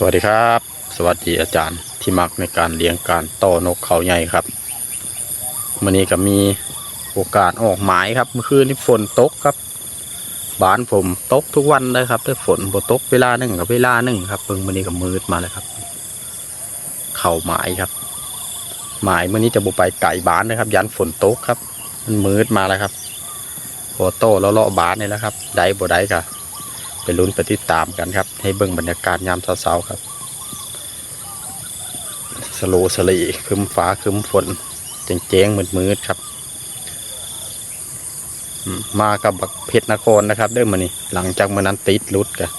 สวัสดีครับ สวัสดีอาจารย์ที่มักในการเลี้ยงการต่อนกเขาใหญ่ครับวันนี้ก็มีโอกาสออกหมายครับเมื่อคืนนี้ฝนตกครับบ้านผมตกทุกวันเลยครับแต่ฝนบ่ตกเวลาหนึ่งกับเวลาหนึ่งครับเพิ่งวันนี้ก็มืดมาเลยครับ เข่าหมายครับ หมายมื่อนี้จะบุไปไก่บ้านนะครับ ยันฝนตกครับ มันมืดมาแล้วครับโอโต้แล้วเลาะบ้านนี่แล้วครับ ได้บ่ได้ก็ไป ลุ้นไปติดตามกันครับ ให้เบิ่งบรรยากาศยามเช้าๆครับสโลสลีคึมฟ้าคึมฝนเจ๋งๆมืดๆครับ มากับบักเพชรนครนะครับเด้อมื่อนี้หลังจากมื่อนั้นติดรุดกัน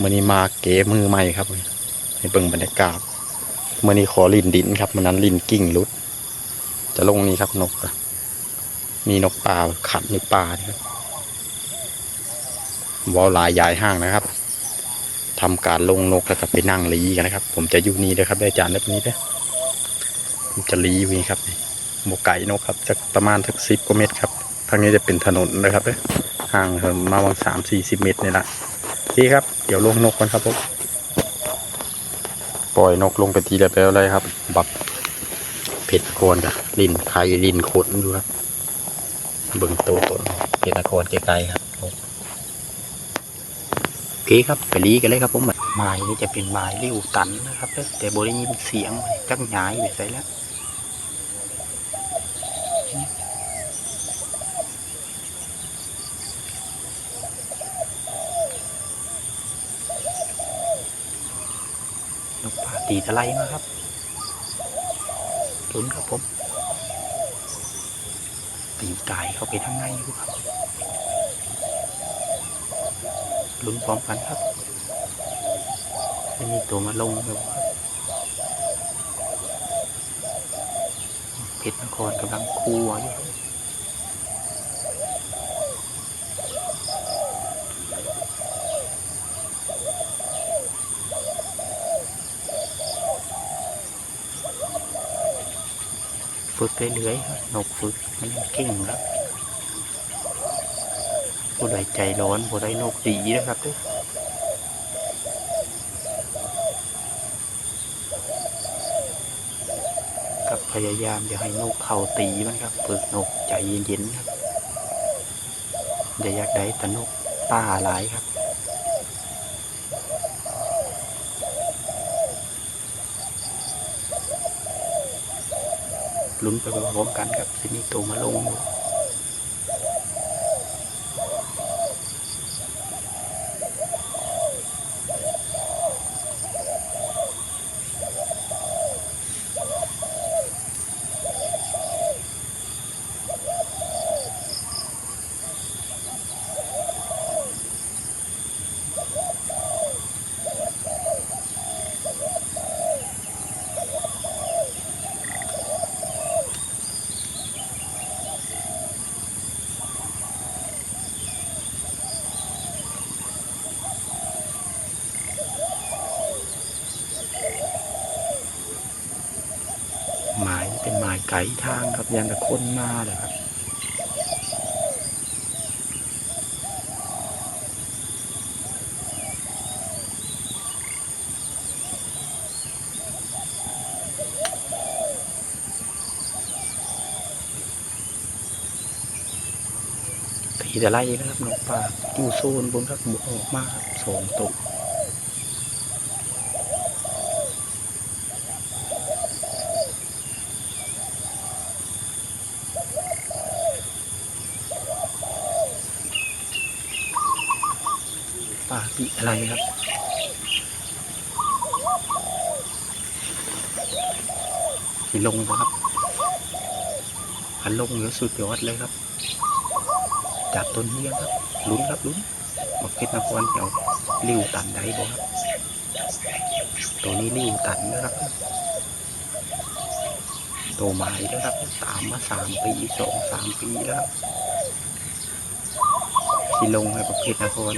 มื่อนี้มาเก๋มือใหม่ครับให้เบิ่งบรรยากาศมื่อนี้ขอลินดินครับมื่อนั้นลินกิ่งรุด จะลงนี้ครับนกมีนกป่าขัดในป่านี่ครับ วอลลายยายห้างนะครับทำการลงนกแล้วก็ไปนั่งลีกันนะครับ ผมจะอยู่นี่เลยครับได้จารย์แบบนี้เด้อผมจะลีวีครับโมไก่นกครับสักประมาณสักสิบกว่าเมตรครับทางนี้จะเป็นถนนนะครับเด้อห่างเหินมาประมาณสามสี่สิบเมตรนี่แหละโอเครับเดี๋ยวลงนกกันครับผมปล่อยนกลงไปทีเดียวเลยครับ บักเผ็ดโคนกับลินไข่ลินขนดูครับ เบิ่งโตวตนเผ็ดนครไกลๆครับ คครับไปรีกันเลยครับผมไม้นี่จะเป็นไม้ริ้วตันนะครับแต่บได้ยินเสียงจักหงายไปใส่แล้วนกป่าตีตะไลมาครับลุ้นครับผมตีไก่เข้าไปทางในอยู่ครับ ลุ้นพร้อมกันครับไม่มีตัวมาลงเลยครับเพชรนครกำลังคูหัวอยู่ฝึกเรื่อยๆครับนกฝึกมันเก่งครับ ผู้ใดใจร้อนผู้ใดนกดีนะครับด้อกับพยายามอย่าให้นกเขาตีมันครับฝึกนกใจเย็นๆครับอย่าอยากได้แต่นกป่าหลายครับลุ้นไปพร้อมกันครับที่นี่ตัวมาลงอยู่ หมายเป็นหมาย ไกด์ทางครับยันแต่คนมาเลยครับทีแต่ไล่นะครับนกป่าอยู่โซนบนครับหมุออกมาสองตัว ป่าปีอะไรครับที่ลงปะครับอันลงเยอะสุดยอดเลยครับ จากต้นเฮียครับลุ้นครับลุ้นมาเพชรนครเดี๋ยวริ้วตันได้บ่ครับ ตัวนี้ริ้วตันนะครับตัวใหม่แล้วครับ ตามมาสามปีสองสามปีแล้วครับที่ลงให้ประเภทนคร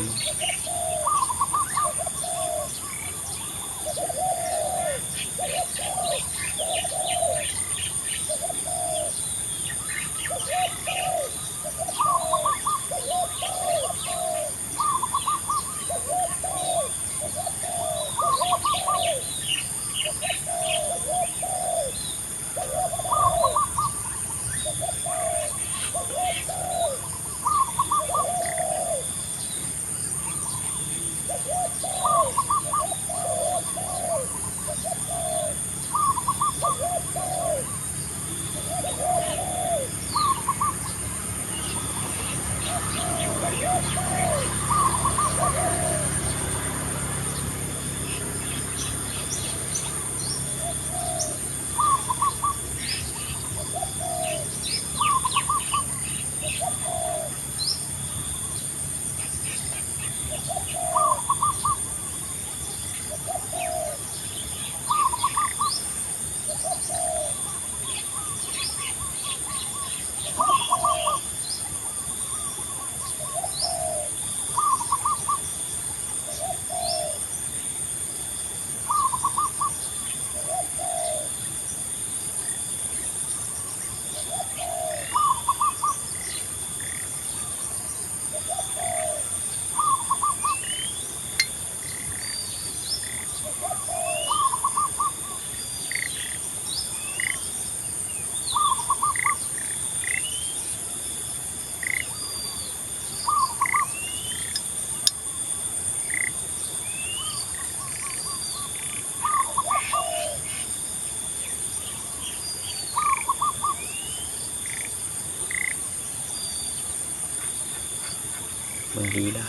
ดีแล้ว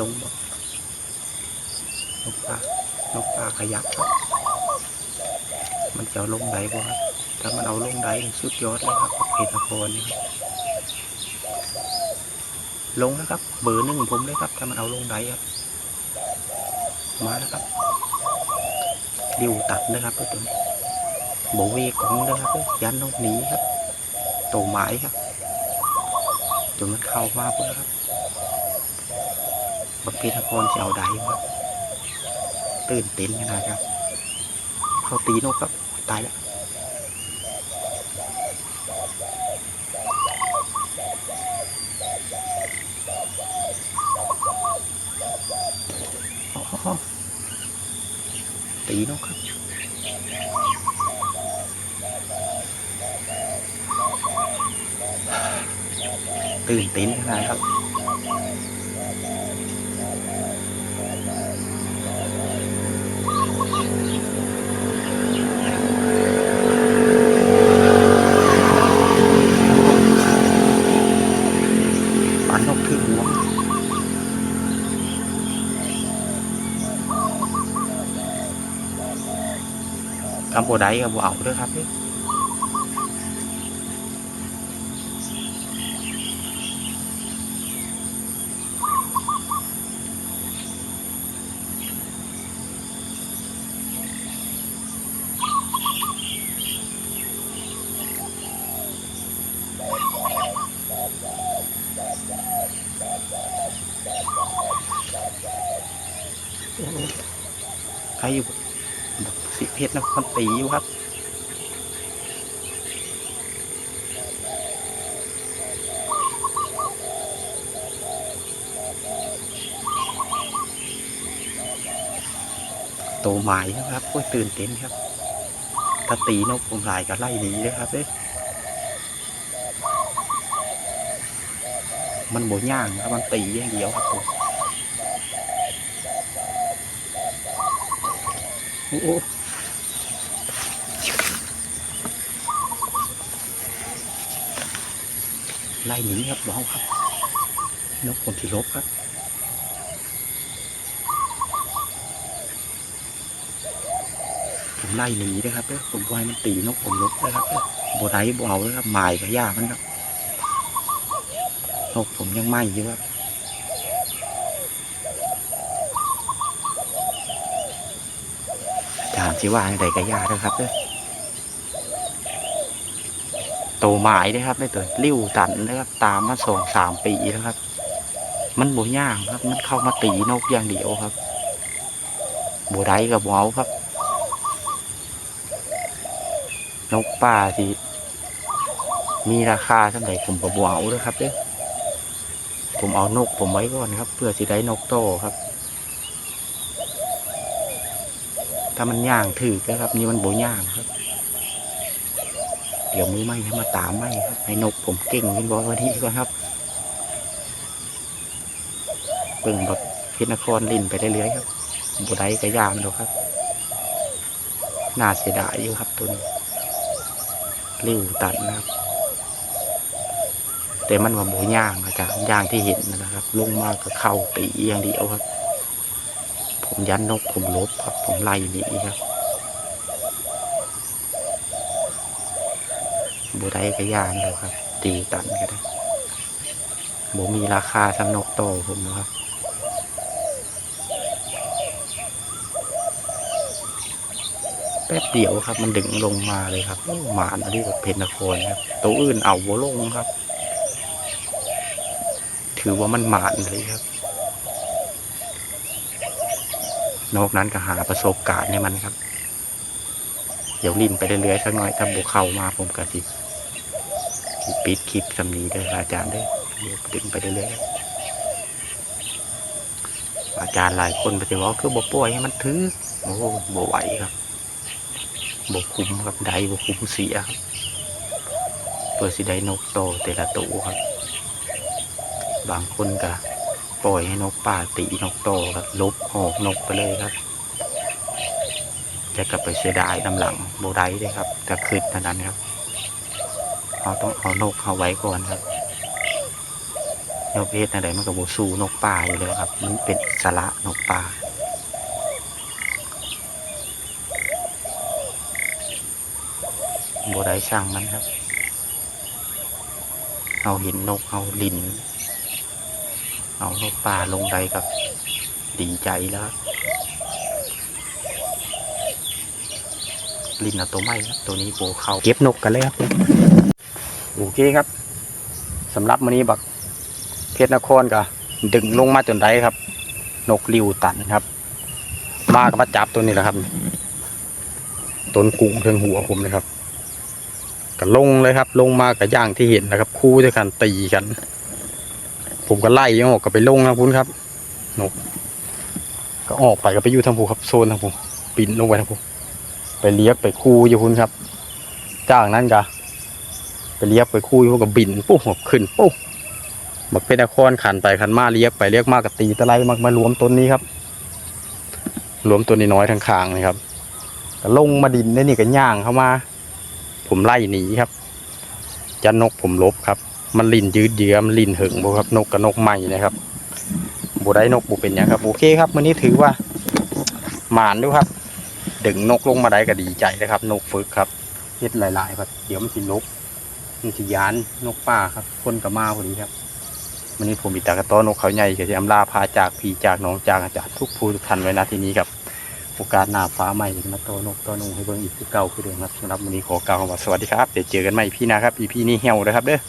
ลงบ่นกป่านกป่าขยับครับ มันจะลงไหนบ่ครับถ้ามันเอาลงไหนสุดยอดเลยครับเพชรพรนี่ครับลงนะครับ เบอร์หนึ่งผมเลยครับ ถ้ามันเอาลงไหนครับ มาแล้วครับดิวตัดนะครับตัวนี้โบเวกองนะครับยันนกหนีครับโตไม้ครับจนมันเข้ามาปุ๊บครับ บักพีทพรจะเอาใดครับตื่นเต้นขนาดครับ เขาตีนกครับตายแล้วตีนกครับตื่นเต้นขนาดครับ คำโบได้กับโบเอาด้วยครับเด้อใครอยู่บอกสิ เพชรนะมันตีอยู่ครับโตหมายนะครับโอ้ยตื่นเต้นครับถ้าตีนกผมหลายก็ไล่หนีเลยครับเด้ยมันโบย่างครับมันตีอย่างเดียวครับผมโอ้โห ไล่หนีครับน้องครับ นกผมที่ลบครับผมไล่หนีนะครับเด้อผมไว้มันตีนกผมลบนะครับเด้อบัวไรบัวเอาเลยครับหมายกับยามันครับนกผมยังไหม้อยู่ครับถามสิว่าอะไรกับยาด้วยครับเด้อโตหมายนะครับได้ตัวริ้วตันนะครับ ตามมาสองสามปีแล้วครับ มันบัย่างครับ มันเข้ามาตีนกอย่างเดียวครับบัวไรกับบัวเอาครับ นกป่าที่มีราคาเท่าไหร่ผมก็บเอาด้วยครับเด้ผมเอานกผมไว้ก่อนครับ เพื่อสิได้นกโตครับ ถ้ามันย่างถือนะครับ นี่มันโบย่างครับ เดี๋ยวมือไห้มาตามไหมครับให้นกผมเก่งขึ้นบอวันนี้ก่อนครับเบิ่งแบบเพชรนครลินไปเรื่อยๆครับบุได้ก็ยามแล้วครับน่าเสียดายอยู่ครับตัวนี้ริ้วตัดนะครับ แต่มันว่าโบย่างอาจารย์ย่างที่เห็นนะครับ ลงมาก็เข้าตีเอียงเดียวครับ ผมยันนกผมลบครับ ผมไล่หนีครับ บได้ก็ย่างแล้วครับ ตีตันก็ได้โบมีราคาสำนกโตผมนะครับแป๊บเดียวครับ มันดึงลงมาเลยครับหมานอันนี้แบบเพนนครครับตัวอื่นเอาวัวลงครับ ถือว่ามันหมานเลยครับ นอกนั้นก็หาประสบการณ์ให้มันครับ เดี๋ยวลินไปเรื่อยๆสักหน่อยถ้าบุกเข้ามาผมก็สิสิ ปิดคลิปสำนีด้ออาจารย์ด้อเดี๋ยดึงไปเรื่อยๆอาจารย์หลายคนปจะว่าคือบ่ป่วยให้มันถือโอ้บ่ไหวครับบกคุ้มครับได้บกคุ้มเสียครับเพื่อสิได้นกโตแต่ละตัวครับ บางคนก็ปล่อยให้นกป่าตีนกโตครับลบหอกนกไปเลยครับจะกลับไปเสียดายน้ำหลังโบได้เลยครับจะคืดเท่านั้นครับ เราต้องเอานกเอาไว้ก่อนครับนกเพศอะไรมันก็บ่สู้นกป่าอยู่แล้วครับมันเป็นสระนกป่าบ่ได้ช่างมันครับเอาห็นนกเอาลินเอานกป่าลงไปกับดีใจแล้วลินเอาตัวไม่ครับตัวนี้โบเขาเก็บนกกันเลยครับ โอเคครับสำหรับมื้อนี้บักเพชรนครก็ดึงลงมาจนได้ครับ นกริวตันครับ มากับมาจับตัวนี้แหละครับต้นกุ้งเทิงหัวผมเลยครับก็ลงเลยครับ ลงมากับย่างที่เห็นนะครับ คู่ด้วยกันตีกัน ผมก็ไล่ยังออกก็ไปลงนะคุณครับนกก็ออกไปก็ไปอยู่ทางภูครับโซนทางภูปินลงไปทางภูไปเลี้ยกไปคู่อยู่คุณครับ จากนั้นก็ ไปเลียกไปคู่อยู่ก็บินปุ๊บขึ้นปุ๊บบักเป็นนครขันไปขันมาเลียกไปเลียกมากกับตีตะไลมามารวมต้นนี้ครับ รวมตัวนี้น้อยทั้งคางเลยครับก็ลงมาดินได้นี่ก็ย่างเข้ามา ผมไล่หนีครับจะนกผมลบครับ มันลินยืดเยื้อมันลินหึงบ่ครับ นกกับนกใหม่นะครับบูได้นกบูเป็นหยังครับโอเคครับมื้อนี้ถือว่าหมานดูครับ ดึงนกลงมาได้ก็ดีใจนะครับ นกฝึกครับเฮ็ดหลายๆครับเดี๋ยวมันสินก มันสิยานนกป่าครับ คนกับมาพอดีครับวันนี้ผมมีตากระต้อนกเขาใหญ่เก็จะอำลาพาจากพีจากน้องจากอาจารย์ทุกภูทุกทันไว้นะที่นี้ครับโอกาสหน้าฟ้าใหม่มาโตนกโตนุงให้เบิ่งอีกคือเก่าคือเดิมครับสำหรับวันนี้ขอกล่าวคำว่าสวัสดีครับเดี๋ยวเจอกันใหม่พี่นะครับอีพี่นี้เหี่ยวนะครับเด้อ